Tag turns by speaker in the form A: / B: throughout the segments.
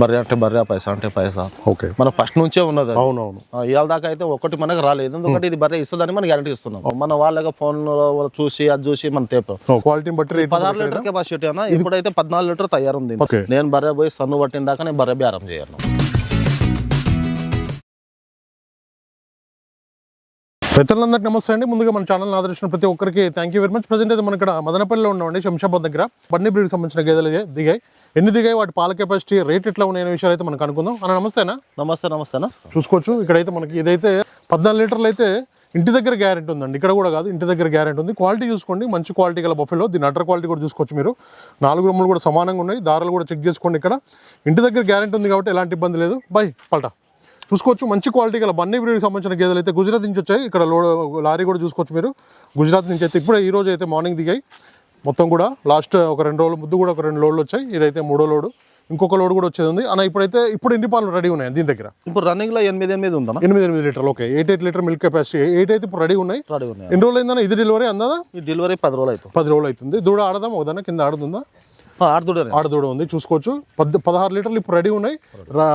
A: బర్రె అంటే బర్రె పైసా అంటే పైసా.
B: ఓకే.
A: మన ఫస్ట్ నుంచే ఉన్నది.
B: అవునవును.
A: ఇవాళ దాకా అయితే ఒకటి మనకు రాలేదు. ఎందుకంటే ఇది బర్రె ఇస్తుందని మనం గ్యారంటీ ఇస్తున్నాం. మన వాళ్ళగా ఫోన్ చూసి అది చూసి మనం తేపాం
B: క్వాలిటీని బట్టి
A: పదహారు లీటర్ కెపాసిటీ అన్న ఇప్పుడైతే పద్నాలుగు లీటర్ తయారుంది.
B: ఓకే.
A: నేను బర్రె పోయి సన్ను పట్టిన దాకా నేను బర్రె బేరం చేయను.
B: రైతులందరికీ నమస్తే అండి. ముందుగా మన ఛానల్ ఆదరించిన ప్రతి ఒక్కరికి thank you very much present అయితే మన ఇక్కడ మదనపల్లిలో ఉన్నామండి శంషాబాద్ దగ్గర. బండి బ్రీడ్కి సంబంధించిన గేదెలు ఇదే దిగాయి. ఎన్ని దిగాయి? వాటి పాల కెపాసిటీ రేట్ ఎట్లా ఉన్నాయనే విషయాలు అయితే మనకు అనుకుందాం. అన్న నమస్తేనా
A: నమస్తే నమస్తే అన్న.
B: చూసుకోవచ్చు. ఇక్కడైతే మనకి ఇదైతే పద్నాలుగు లీటర్లు అయితే ఇంటి దగ్గర గ్యారెంటీ ఉందండి. ఇక్కడ కూడా కాదు ఇంటి దగ్గర గ్యారెంటీ ఉంది. క్వాలిటీ చూసుకోండి. మంచి క్వాలిటీ గల బఫెలో దీని అటర్ క్వాలిటీ కూడా చూసుకోవచ్చు మీరు. నాలుగు రొమ్ములు కూడా సమానంగా ఉన్నాయి. దారాలు కూడా చెక్ చేసుకోండి ఇక్కడ. ఇంటి దగ్గర గ్యారెంటీ ఉంది కాబట్టి ఎలాంటి ఇబ్బంది లేదు. బై పల్టా. చూసుకోవచ్చు. మంచి క్వాలిటీ గల బన్నీ బ్రీడ్కి సంబంధించిన గేదెలు అయితే గుజరాత్ నుంచి వచ్చాయి. ఇక్కడ లోడ్ లారీ కూడా చూసుకోవచ్చు మీరు. గుజరాత్ నుంచి అయితే ఇప్పుడే ఈ రోజు అయితే మార్నింగ్ దిగాయి. మొత్తం కూడా లాస్ట్ ఒక రెండు రోజుల ముందు కూడా ఒక రెండు లోడ్లు వచ్చాయి. ఇదైతే మూడో లోడు. ఇంకొక లోడ్ కూడా వచ్చేది ఉంది. అన్న ఇప్పుడైతే ఇప్పుడు ఎన్ని పాలు రెడీ ఉన్నాయి దీని దగ్గర?
A: ఇప్పుడు రన్నింగ్లో ఎనిమిది ఎనిమిది ఉందన్న.
B: ఎనిమిది ఎనిమిది లీటర్లు. Okay. Eight eight litre milk capacity. Eight అయితే ఇప్పుడు రెడీ ఉన్నాయి.
A: రెడీ ఉన్నాయి.
B: ఎన్ని రోజులు అయిందన్న ఇది డెలివరీ అందా
A: డెలివరీ పది రోజులు అవుతుంది.
B: పది రోజులు అవుతుంది. దూడ ఆడదాం ఒకదన్న? కింద ఆడుతుందా?
A: ఆడుతుడే
B: ఆడ దూడ ఉంది చూసుకోవచ్చు. పద్ పదహారు లీటర్లు ఇప్పుడు రెడీ ఉన్నాయి.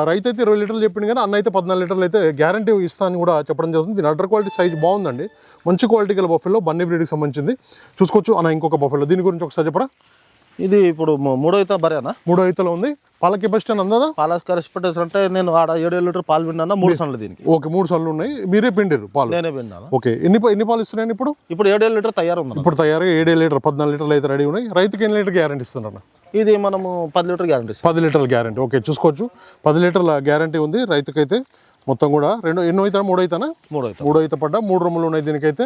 B: రైతు అయితే ఇరవై లీటర్లు చెప్పింది కానీ అన్న అయితే పద్నాలుగు లీటర్లు అయితే గ్యారంటీ ఇస్తానని కూడా చెప్పడం జరుగుతుంది. దీని అడర్ క్వాలిటీ సైజ్ బాగుందండి. మంచి క్వాలిటీ గల బఫెల్లో బన్నీ బ్రీడ్కి సంబంధించింది. చూసుకోవచ్చు. అన్న ఇంకొక బఫెల్లో. దీని గురించి ఒకసారి చెప్పరా?
A: ఇది ఇప్పుడు మూడో అయితే బర్రెనా
B: మూడో ఐతలో ఉంది. పాల కెపాసిటీ అని అందదా?
A: పాల కరెస్పెక్టెన్స్ అంటే నేను ఆడ ఏడు లీటర్ పాలు విన్నాను? మూడు సండ్లు దీనికి.
B: ఓకే మూడు సార్లు ఉన్నాయి. మీరే పిండిరు పాలు?
A: నేనే విన్నాను
B: ఓకే ఎన్ని ఎన్ని పాలు ఇస్తున్నాయి ఇప్పుడు?
A: ఇప్పుడు ఏడు ఏడు లీటర్ తయారు ఉంది
B: ఇప్పుడు తయారుగా ఏడే లీటర్ పద్నాలుగు లీటర్లు అయితే రెడీ ఉన్నాయి. రైతుకి ఎన్ని లీటర్ గ్యారంటీ ఇస్తున్నారు
A: ఇది మనము పది లీటర్ గ్యారంటీ
B: పది లీటర్ల గ్యారంటీ. ఓకే చూసుకోవచ్చు. పది లీటర్ల గ్యారంటీ ఉంది రైతుకైతే. మొత్తం కూడా రెండు ఎన్నో అవుతానా మూడు అవుతానా
A: మూడో
B: మూడు అయితే పడ్డా మూడు రూములు ఉన్నాయి దీనికైతే.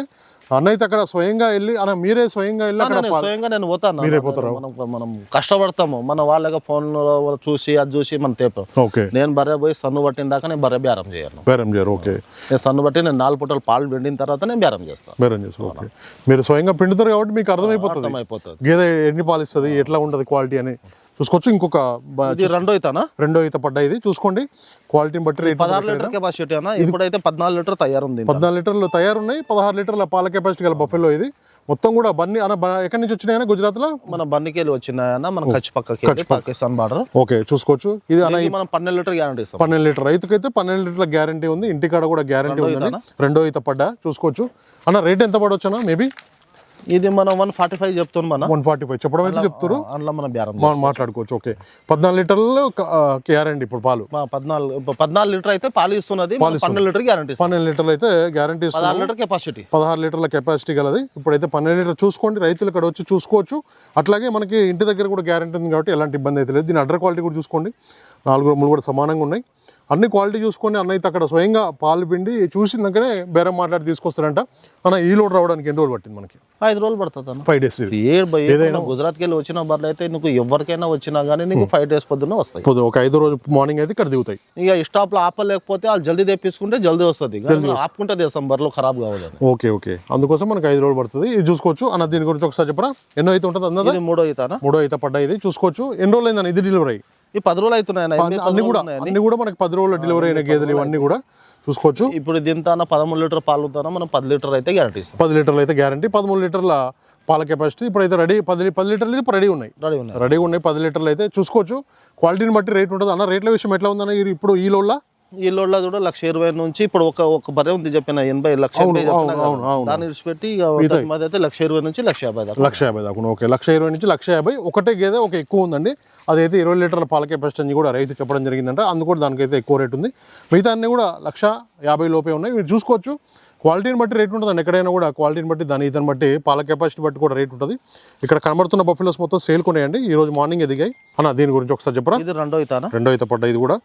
B: అన్న అయితే అక్కడ స్వయంగా వెళ్ళి అన్న మీరే స్వయంగా వెళ్ళి అక్కడ
A: నేను స్వయంగా నేను పోతాను
B: మీరే పోతారా?
A: మనం మనం కష్టపడతాము. మన వాళ్ళగా ఫోన్ చూసి అది చూసి మనం తేపాం
B: ఓకే.
A: నేను బర్రె పోయి సన్ను పట్టిన దాకా నేను బర్రె బేరం చేయను.
B: బేరం చేయరు ఓకే.
A: నేను సన్ను బట్టి నేను నాలుగు పూటలు పాలు పిండిన తర్వాత నేను బేరం చేస్తాను.
B: బేరం చేస్తారు ఓకే. మీరు స్వయంగా పిండుతారు కాబట్టి మీకు అర్థమైపోతుంది.
A: అర్థమైపోతుంది.
B: గేదె ఎన్ని పాలు ఇస్తుంది ఎట్లా ఉంటుంది క్వాలిటీ అని. చూసుకోవచ్చు. ఇంకొక
A: ఇది రెండో అయితేనా
B: రెండో అయితే పడ్డా ఇది. చూసుకోండి. క్వాలిటీని బట్టి రేట్
A: పదహారు లీటర్ కెపాసిటీ అన్న? ఇప్పుడైతే పద్నాలుగు లీటర్ తయారుంది
B: పద్నాలుగు లీటర్లు తయారున్నాయి. పదహారు లీటర్ల పాల కెపాసిటీ గల బఫెలో ఇది. మొత్తం కూడా బన్నీ అన్న ఎక్కడి నుంచి వచ్చినాయన గుజరాత్లో?
A: మన బండికెళ్ళి వచ్చినాయన్న మన కచ్చి పక్కకి పాకిస్తాన్ బార్డర్.
B: ఓకే చూసుకోవచ్చు. ఇది అన్న
A: మనం పన్నెండు లీటర్ గ్యారంటీ ఇస్తాం.
B: పన్నెండు లీటర్. రైతుకైతే పన్నెండు లీటర్ల గ్యారంటీ ఉంది. ఇంటికాడ కూడా గ్యారంటీ ఉందని రెండో ఈత పడ్డా. చూసుకోవచ్చు. అన్న రేట్ ఎంత పడవచ్చు అన్న మేబీ
A: ఇది మనం వన్ ఫార్టీ ఫైవ్ చెప్తాం మన.
B: వన్ ఫార్టీ ఫైవ్ చెప్పడం అయితే చెప్తారు
A: అందులో మనం బేరం
B: మనం మాట్లాడుకోవచ్చు. ఓకే. పద్నాలుగు లీటర్లు గ్యారంటీ ఇప్పుడు పాలు.
A: పద్నాలుగు పద్నాలుగు లీటర్ అయితే పాలు ఇస్తున్నది. పన్నెండు లీటర్ గ్యారంటీ
B: పన్నెండు లీటర్లు అయితే గ్యారంటీ
A: పదహారు లీటర్ కెపాసిటీ
B: పదహారు లీటర్ల కెపాసిటీ గలది. ఇప్పుడైతే పన్నెండు లీటర్ చూసుకోండి. రైతులు ఇక్కడ వచ్చి చూసుకోవచ్చు. అట్లాగే మనకి ఇంటి దగ్గర కూడా గ్యారంటీ ఉంది కాబట్టి ఎలాంటి ఇబ్బంది అయితే లేదు. దీని అడ్డర్ క్వాలిటీ కూడా చూసుకోండి. నాలుగు రొమ్ములు కూడా సమానంగా ఉన్నాయి. అన్ని క్వాలిటీ చూసుకొని అన్న అయితే అక్కడ స్వయంగా పాలు పిండి చూసిందాకనే బేరం మాట్లాడి తీసుకొస్తారంట అన్న ఈ లోడ్ రావడానికి ఎన్ని రోజులు పట్టింది మనకి?
A: ఐదు రోజులు పడుతుంది అన్న.
B: ఫైవ్ డేస్
A: ఏదైనా గుజరాత్కి వెళ్ళి వచ్చిన బర్రెలు అయితే నీకు ఎవరికైనా వచ్చినా కానీ నీకు ఫైవ్ డేస్ పొద్దున్న వస్తాయి.
B: పొద్దు ఒక ఐదో రోజు మార్నింగ్ అయితే ఇక్కడ దిగుతాయి.
A: ఇక స్టాప్లో ఆపలేకపోతే వాళ్ళు జల్దీ తెప్పించుకుంటే జల్దీ వస్తుంది. ఆపుకుంటే తెస్తాం బర్రెలు ఖరాబ్ కావాలని
B: ఓకే ఓకే. అందుకోసం మనకి ఐదు రోజులు పడుతుంది. ఇది చూసుకోవచ్చు. అన్న దీని గురించి ఒకసారి చెప్పరా? ఎన్నో అయితే ఉంటుంది అన్నదా?
A: మూడో అవుతానా
B: మూడో అయితే పడ్డా ఇది. చూసుకోవచ్చు. ఎన్ని రోజులు అయిందని ఇది డెలివరీ
A: ఈ పది రోజులు అవుతున్నాయి అన్న.
B: కూడా. అన్ని కూడా మనకి పది రోజులు డెలివరీ అయిన గేదెలు ఇవన్నీ కూడా చూసుకోవచ్చు.
A: ఇప్పుడు దీంతో పదమూడు లీటర్ పాలు మనం పది లీటర్ అయితే గ్యారంటీ ఇస్తాం.
B: పది లీటర్లు అయితే గ్యారంటీ పదమూడు లీటర్ల పాల కెపాసిటీ ఇప్పుడైతే రెడీ పది పది లీటర్లు అయితే రెడీ ఉన్నాయి.
A: రెడీ ఉన్నాయి.
B: రెడీగా ఉన్నాయి పది లీటర్లు అయితే చూసుకోవచ్చు. క్వాలిటీని బట్టి రేట్ ఉంటుంది. అన్న రేట్ల విషయం ఎట్లా ఉందన్న ఇప్పుడు ఈ లోడ్ల
A: ఈ లోడ్లో కూడా లక్ష ఇరవై నుంచి ఇప్పుడు ఒక ఒక బర్రె ఉంది చెప్పిన ఎనభై లక్ష. దాన్ని విడిచిపెట్టి మీద అయితే లక్ష ఇరవై నుంచి లక్ష యాభై దాకా
B: లక్ష యాభై దాకా ఓకే లక్ష ఇరవై నుంచి లక్ష యాభై. ఒకటే గేదె ఒక ఎక్కువ ఉందండి. అదైతే ఇరవై లీటర్ల పాల కెపాసిటీ అని కూడా రైతు చెప్పడం జరిగిందంట. అందుకు కూడా దానికైతే ఎక్కువ రేట్ ఉంది. మిగతా అన్ని కూడా లక్ష యాభై లోపే ఉన్నాయి. మీరు చూసుకోవచ్చు. క్వాలిటీని బట్టి రేట్ ఉంటుందండి. ఎక్కడైనా కూడా క్వాలిటీని బట్టి దాని ఇతని బట్టి పాల కెపాసిటీ బట్టి కూడా రేట్ ఉంటుంది. ఇక్కడ కనబడుతున్న బఫెలోస్ మొత్తం సేల్ కొనేయండి ఈ రోజు మార్నింగ్ ఎదిగాయి. అన్న దీని గురించి ఒకసారి చెప్పరా?
A: ఇది రెండో అవుతానా
B: రెండో అయితే పడ్డ ఇది కూడా.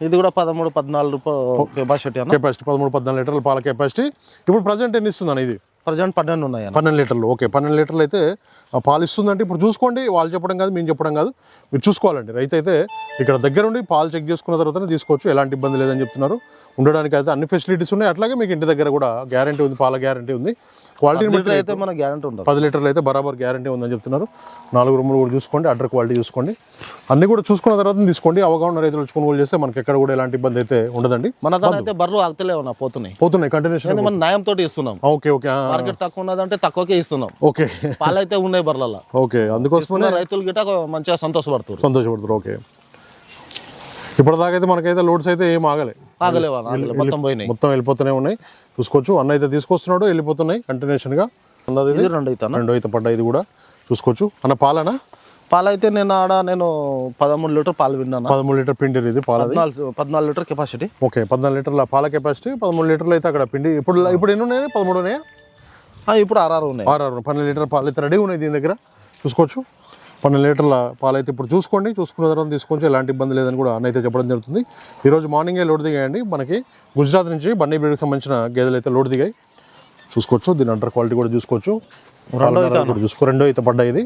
A: ఇది కూడా పదమూడు పద్నాలుగు రూపాయలు కెపాసిటీ
B: కెపాసిటీ పదమూడు పద్నాలుగు లీటర్ల పాల కెపాసిటీ ఇప్పుడు ప్రజెంట్ ఎన్ని ఇస్తుంది అన్న ఇది?
A: ప్రజెంట్ పన్నెండు ఉన్నాయి
B: పన్నెండు లీటర్లు. ఓకే పన్నెండు లీటర్లు అయితే పాలు ఇస్తుందంటే ఇప్పుడు చూసుకోండి వాళ్ళు చెప్పడం కాదు మేము చెప్పడం కాదు. మీరు చూసుకోవాలండి. రైతు అయితే ఇక్కడ దగ్గర ఉండి పాలు చెక్ చేసుకున్న తర్వాతనే తీసుకోవచ్చు ఎలాంటి ఇబ్బంది లేదని చెప్తున్నారు. ఉండడానికి అయితే అన్ని ఫెసిలిటీస్ ఉన్నాయి. అట్లాగే మీకు ఇంటి దగ్గర కూడా గ్యారంటీ ఉంది పాల గ్యారంటీ ఉంది. క్వాలిటీని బట్టి
A: లీటర్ అయితే మన గ్యారంటీ ఉండదు.
B: పది లీటర్లు అయితే బరాబర్ గ్యారంటీ ఉందని చెప్తున్నారు. నాలుగు రూములు కూడా చూసుకోండి అడ్డర్ క్వాలిటీ చూసుకోండి. అన్ని కూడా చూసుకున్న తర్వాత తీసుకోండి. అవగాహన రైతులు కొనుగోలు చేస్తే మనకి ఎక్కడ కూడా ఎలాంటి ఇబ్బంది అయితే ఉండదండి.
A: మన అయితే బర్రెలు ఆగుతలేవు అన్న పోతున్నాయి.
B: పోతున్నాయి కంటిన్యూషన్
A: మన న్యాయం తోటి ఇస్తున్నాం.
B: Okay okay.
A: మార్కెట్ తక్కువ ఉన్నదంటే తక్కువకే ఇస్తున్నాం.
B: ఓకే.
A: పాలు అయితే ఉన్నాయి బర్రెల
B: ఓకే. అందుకోసం
A: రైతులు గిట్ట మంచిగా సంతోషపడుతున్నారు
B: సంతోషపడుతారు. ఓకే. ఇప్పటిదాకా అయితే మనకైతే లోడ్స్ అయితే ఏం ఆగలే.
A: ఆగలేవా ఆగలే. మొత్తం పోయినాయి.
B: మొత్తం వెళ్ళిపోతూనే ఉన్నాయి. చూసుకోవచ్చు. అన్న అయితే తీసుకొస్తున్నాడు వెళ్ళిపోతున్నాయి కంటిన్యూషన్గా. ఇది.
A: రెండు అవుతానా
B: రెండో అయితే పడ్డ ఇది కూడా. చూసుకోవచ్చు. అన్న పాలనా?
A: పాలు అయితే నేను ఆడ నేను పదమూడు లీటర్ పాలు విన్నాను?
B: పదమూడు లీటర్ పిండి ఇది
A: పద్నాలుగు పద్నాలుగు లీటర్ కెపాసిటీ.
B: ఓకే. పద్నాలుగు లీటర్ల పాల కెపాసిటీ పదమూడు లీటర్లు అయితే అక్కడ పిండి. ఇప్పుడు ఇప్పుడు ఎన్ని ఉన్నాయి పదమూడు ఉన్నాయా?
A: ఇప్పుడు ఆర్ఆర్ ఉన్నాయి.
B: ఆరు ఆరు పన్నెండు లీటర్ పాలు అయితే రెడీ ఉన్నాయి దీని దగ్గర. చూసుకోవచ్చు. పన్నెండు లీటర్ల పాలు అయితే ఇప్పుడు చూసుకోండి. చూసుకున్న తర్వాత తీసుకోవచ్చు. ఎలాంటి ఇబ్బంది లేదని కూడా అన్న అయితే చెప్పడం జరుగుతుంది. ఈరోజు మార్నింగే లోడ్ దిగాయండి. మనకి గుజరాత్ నుంచి బన్నీ బ్రీడ్కి సంబంధించిన గేదెలు అయితే లోడ్ దిగాయి. చూసుకోవచ్చు. దీని అండర్ క్వాలిటీ కూడా చూసుకోవచ్చు.
A: రెండో
B: కూడా చూసుకో రెండో అయితే పడ్డాయి ఇది.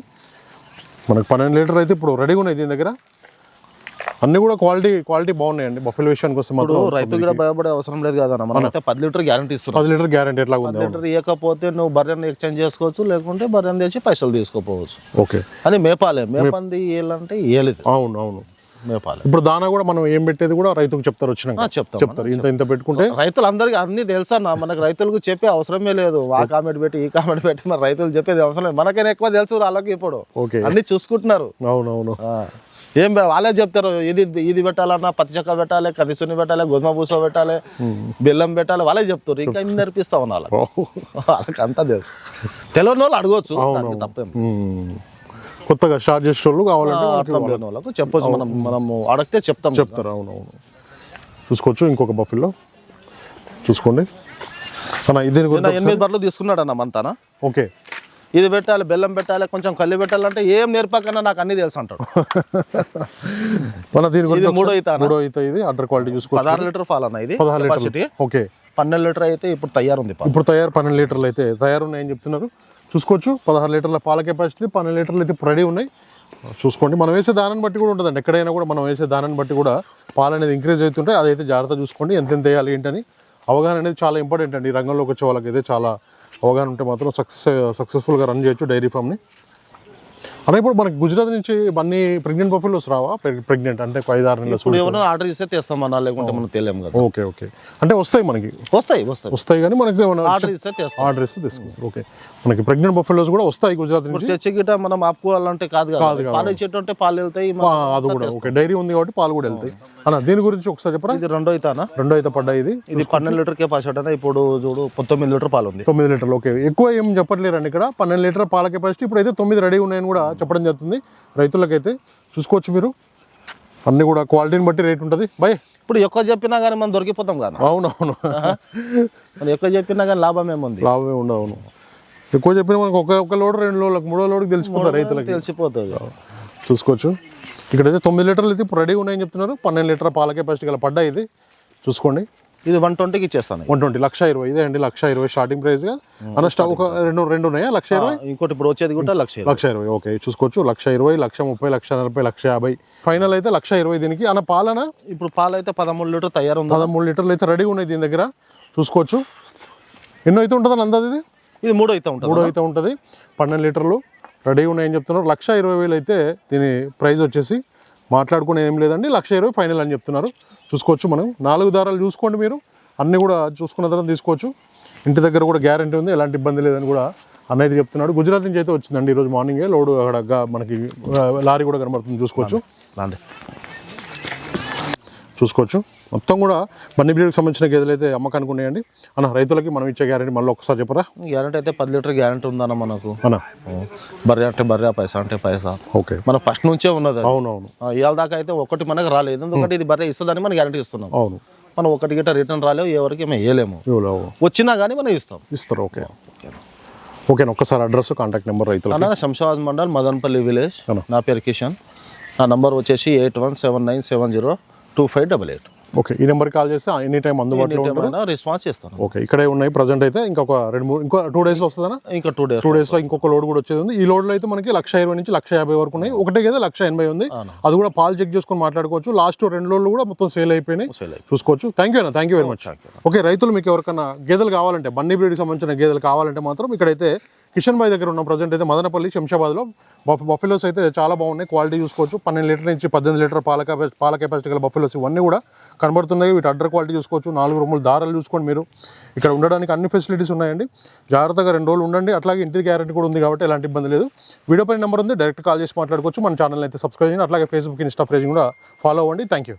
B: మనకి పన్నెండు లీటర్ అయితే ఇప్పుడు రెడీగా ఉన్నాయి దీని దగ్గర. అన్నీ కూడా క్వాలిటీ క్వాలిటీ బాగున్నాయండి. బఫెల్ విషయానికి వస్తే మాత్రం
A: రైతు కూడా భయపడే అవసరం లేదు కదా మనం అయితే పది లీటర్ గ్యారంటీ ఇస్తున్నాం.
B: పది లీటర్ గ్యారంటీ ఎట్లా ఉంది.
A: లీటర్ ఇవ్వకపోతే నువ్వు బర్రెని ఎక్స్చేంజ్ చేసుకోవచ్చు లేకుంటే బర్రెని తెచ్చి పైసలు తీసుకోపోవచ్చు.
B: ఓకే.
A: అని మేపాలే. మేపంది ఏలంటే ఏలేదు
B: అవును అవును.
A: మేపాలే.
B: ఇప్పుడు దానా కూడా మనం ఏం పెట్టేది కూడా రైతుకు చెప్తారు వచ్చినాక.
A: ఆ, చెప్తాం
B: చెప్తారు. ఇంత ఇంత పెట్టుకుంటే
A: రైతులందరికీ అన్ని తెలుసా మనకు రైతులకు చెప్పే అవసరమే లేదు. ఆ కామెంట్ పెట్టి ఈ కామెంట్ పెట్టి మరి రైతులు చెప్పేది అవసరం లేదు. మనకైనా ఎక్కువ తెలుసు వాళ్ళకి ఇప్పుడు.
B: ఓకే.
A: అన్ని చూసుకుంటున్నారు.
B: అవును అవును.
A: ఆ. ఏం వాళ్ళే చెప్తారు ఇది ఇది పెట్టాలన్నా పత్తి చెక్క పెట్టాలి కందిచున్ని పెట్టాలి గోధుమ పూస పెట్టాలి బెల్లం పెట్టాలి వాళ్ళే చెప్తారు. ఇంకా ఇన్ని నేర్పిస్తా ఉన్నా వాళ్ళకి. అంతా తెలుసు. తెలియని వాళ్ళు అడగవచ్చు తప్పేం.
B: కొత్తగా స్టార్ట్ చేసే వాళ్ళు కావాలంటే
A: వాళ్ళకు చెప్పొచ్చు. మనం మనము అడిగితే చెప్తాం
B: చెప్తారు అవును అవును చూసుకోవచ్చు ఇంకొక బఫిల్లో. చూసుకోండి. అన్న గురించి
A: ఎనిమిది బర్రెలు తీసుకున్నాడు అన్న మంతానా?
B: ఓకే.
A: ఇది పెట్టాలి బెల్లం పెట్టాలి కొంచెం కల్లి పెట్టాలంటే ఏం నేర్పకన్నా నాకు అన్ని తెలుసు అంటాడు.
B: మన దీని గురించి
A: మూడో
B: ఒకసారి-
A: ఈత
B: మూడో అయితే ఇది అడ్డర్ క్వాలిటీ చూసుకోవచ్చు.
A: పదహారు లీటర్ పాలు అన్న ఇది
B: పదహారు లీటర్లు. ఓకే.
A: పన్నెండు లీటర్ అయితే ఇప్పుడు తయారు ఉంది
B: ఇప్పుడు తయారు పన్నెండు లీటర్లు అయితే తయారు ఉన్నాయని చెప్తున్నారు. చూసుకోవచ్చు పదహారు లీటర్ల పాల కెపాసిటీ పన్నెండు లీటర్లు అయితే రెడీ ఉన్నాయి. చూసుకోండి మనం వేసే దానాన్ని బట్టి కూడా ఉంటుందండి. ఎక్కడైనా కూడా మనం వేసే దానాన్ని బట్టి కూడా పాలు అనేది ఇంక్రీజ్ అవుతుంటే అదైతే జాగ్రత్త చూసుకోండి ఎంత ఎంత వేయాలి ఏంటని. అవగాహన అనేది చాలా ఇంపార్టెంట్ అండి. ఈ రంగంలోకి వచ్చే వాళ్ళకైతే చాలా అవగాహన ఉంటే మాత్రం సక్సెస్ సక్సెస్ఫుల్గా రన్ చేయొచ్చు డైరీ ఫామ్ని. అలా ఇప్పుడు మనకి గుజరాత్ నుంచి అన్ని ప్రెగ్నెంట్ బఫెలోస్ రావా? ప్రెగ్నెంట్ అంటే ఒక ఐదు ఆరు నెలల
A: ఇప్పుడు ఎవరైనా ఆర్డర్ ఇస్తే తెస్తామన్నా లేకుంటే మనం తెలియము కదా.
B: Okay okay. అంటే వస్తాయి మనకి?
A: వస్తాయి వస్తాయి.
B: వస్తాయి కానీ మనకి ఏమైనా
A: ఆర్డర్ ఇస్తే తెస్తాం.
B: ఆర్డర్ ఇస్తే తీసుకొస్తారు ఓకే. మనకి ప్రెగ్నెంట్ బఫెలోస్ కూడా వస్తాయి గుజరాత్ నుంచి.
A: తెచ్చి గిట్ట మనం ఆపుకోవాలంటే కాదు కదా. పాలు ఇచ్చేటంటే అంటే పాలు వెళ్తాయి
B: అది కూడా. ఓకే. డైరీ ఉంది కాబట్టి పాలు కూడా వెళ్తాయి. అన్న దీని గురించి ఒకసారి చెప్పరా?
A: ఇది రెండో ఇతానా
B: రెండో అయితే పడ్డాయి ఇది?
A: ఇది పన్నెండు లీటర్ కెపాసిటీ అన్న. ఇప్పుడు చూడు పంతొమ్మిది లీటర్ పాలు ఉంది.
B: తొమ్మిది లీటర్లు. ఓకే. ఎక్కువ ఏం చెప్పట్లేరండి ఇక్కడ. పన్నెండు లీటర్ పాల కెపాసిటీ. ఇప్పుడు అయితే తొమ్మిది రెడీ ఉన్నాయని కూడా చెప్పడం జరుగుతుంది. రైతులకైతే చూసుకోవచ్చు మీరు. అన్ని కూడా క్వాలిటీని బట్టి రేట్ ఉంటుంది. బై.
A: ఇప్పుడు ఎక్కువ చెప్పినా కానీ మనం దొరికిపోతాం కానీ
B: అవునవును.
A: మనం ఎక్కువ చెప్పినా కానీ లాభం ఏముంది?
B: లాభమే ఉండవు అవును ఎక్కువ చెప్పిన మనకు ఒక ఒక లోడ్ రెండు లోడ్లకు మూడో లోడ్కి తెలిసిపోతారు రైతులకి.
A: తెలిసిపోతుంది.
B: చూసుకోవచ్చు. ఇక్కడైతే తొమ్మిది లీటర్లు అయితే ఇప్పుడు రెడీ ఉన్నాయని చెప్తున్నారు. పన్నెండు లీటర్ పాల కెపాసిటీ గల పడ్డాయి ఇది. చూసుకోండి.
A: ఇది వన్ ట్వంటీకి ఇచ్చేస్తాను.
B: వన్ ట్వంటీ లక్ష ఇరవై ఇదే అండి లక్ష ఇరవై స్టార్టింగ్ ప్రైస్గా అన్న స్టాక్ ఒక రెండు రెండు ఉన్నాయా? లక్ష ఇరవై?
A: ఇంకోటి ఇప్పుడు వచ్చేది కూడా లక్ష.
B: లక్ష ఇరవై ఓకే చూసుకోవచ్చు. లక్ష ఇరవై లక్ష ముప్పై లక్ష నలభై లక్ష యాభై. ఫైనల్ అయితే లక్ష ఇరవై దీనికి. అన్న పాలన?
A: ఇప్పుడు పాలు అయితే పదమూడు లీటర్ తయారు ఉంది.
B: పదమూడు లీటర్లు అయితే రెడీ ఉన్నాయి దీని దగ్గర. చూసుకోవచ్చు. ఎన్నో అయితే ఉంటుందని అందది ఇది
A: ఇది మూడో అయితే ఉంటుంది?
B: మూడో అయితే ఉంటుంది. పన్నెండు లీటర్లు. రెడీ ఉన్నాయని చెప్తున్నారు. లక్ష ఇరవై వేలు అయితే దీని ప్రైస్ వచ్చేసి మాట్లాడుకునే ఏం లేదండి. లక్ష ఇరవై ఫైనల్ అని చెప్తున్నారు. చూసుకోవచ్చు మనం. నాలుగు దారాలు చూసుకోండి మీరు. అన్నీ కూడా చూసుకున్న తర్వాత తీసుకోవచ్చు. ఇంటి దగ్గర కూడా గ్యారంటీ ఉంది. ఎలాంటి ఇబ్బంది లేదని కూడా అన్నైతే చెప్తున్నాడు. గుజరాత్ నుంచి అయితే వచ్చిందండి. ఈరోజు మార్నింగే లోడ్ అక్కడ మనకి లారీ కూడా కనబడుతుంది. చూసుకోవచ్చు.
A: అంతే
B: చూసుకోవచ్చు. మొత్తం కూడా బండి బ్రీడ్కి సంబంధించిన గేదెలు అయితే అమ్మకానికి ఉన్నాయండి. అన్న రైతులకి మనం ఇచ్చే గ్యారంటీ మళ్ళీ ఒకసారి చెప్పరా?
A: గ్యారంటీ అయితే పది లీటర్ గ్యారంటీ ఉందన్న మనకు.
B: అన్న.
A: బర్రె అంటే బర్రె పైసా అంటే పైసా.
B: ఓకే.
A: మన ఫస్ట్ నుంచే ఉన్నది.
B: అవునవును.
A: ఇవాళ దాకా అయితే ఒకటి మనకు రాలేదు. ఎందుకంటే ఇది బర్రె ఇస్తుందని మనం గ్యారంటీ ఇస్తున్నాం.
B: అవును.
A: మనం ఒకటి గిట్ట రిటర్న్ రాలేవు ఎవరికి మేము వేయలేము వచ్చినా కానీ మనం ఇస్తాం.
B: ఇస్తారు ఓకే. ఓకేనా ఒక్కసారి అడ్రస్ కాంటాక్ట్ నెంబర్ రైతులు
A: అన్న శంషాబాద్ మండల్ మదన్పల్లి విలేజ్. నా పేరు కిషన్. నా నంబర్ వచ్చేసి eight one seven nine seven zero two five double eight.
B: Okay ఈ నెంబర్కి కాల్ చేస్తే ఎనీ టైం అందుబాటులో ఉంటారు.
A: రెస్పాన్స్ చేస్తాను.
B: ఓకే ఇక్కడే ఉన్నాయి ప్రజెంట్ అయితే ఇంకొక రెండు మూడు ఇంకో టూ డేస్లో వస్తుందనా
A: ఇంకా టూ డేస్
B: టూ డేస్లో ఇంకొక లోడ్ కూడా వచ్చేది ఉంది. ఈ లోడ్లో అయితే మనకి లక్ష ఇరవై నుంచి లక్ష యాభై వరకు ఉన్నాయి. ఒకటే కదా లక్ష ఎనభై ఉంది. అది కూడా పాలు చెక్ చేసుకొని మాట్లాడుకోవచ్చు. లాస్ట్ రెండు లోడ్లు కూడా మొత్తం సేల్ అయిపోయినాయి.
A: అయిపోయినాయి.
B: చూసుకోవచ్చు. థ్యాంక్ యూ అన్న thank you very much okay రైతులు మీకు ఎవరికైనా గేదెలు కావాలంటే బండి బ్రీడ్కి సంబంధించిన గేదెలు కావాలంటే మాత్రం ఇక్కడైతే కిషన్ బాయ్ దగ్గర ఉన్న ప్రజెంట్ అయితే మదనపల్లి శంషాబాద్లో బఫ్ బఫెలోస్ అయితే చాలా బాగున్నాయి క్వాలిటీ చూసుకోవచ్చు. పన్నెండు లీటర్ నుంచి పద్దెనిమిది లీటర్ పాల కెపాసిటీ పాల కెపాసిటీ గల బఫెలోస్ ఇవన్నీ కూడా కనబడుతున్నాయి. వీటి అడ్డర్ క్వాలిటీ చూసుకోవచ్చు. నాలుగు రూములు దారాలు చూసుకోండి మీరు. ఇక్కడ ఉండడానికి అన్ని ఫెసిలిటీస్ ఉన్నాయండి. జాగ్రత్తగా రెండు రోజులు ఉండండి. అట్లాగే ఇంటి గ్యారెంటీ కూడా ఉంది కాబట్టి ఎలాంటి ఇబ్బంది లేదు. వీడియో పైన నెంబర్ ఉంది. డైరెక్ట్ కాల్ చేసి మాట్లాడుకోవచ్చు. మన ఛానల్ అయితే సబ్స్క్రైబ్ చేయండి. అట్లాగే ఫేస్బుక్ ఇన్స్టా పేజ్ కూడా ఫాలో అవ్వండి. Thank you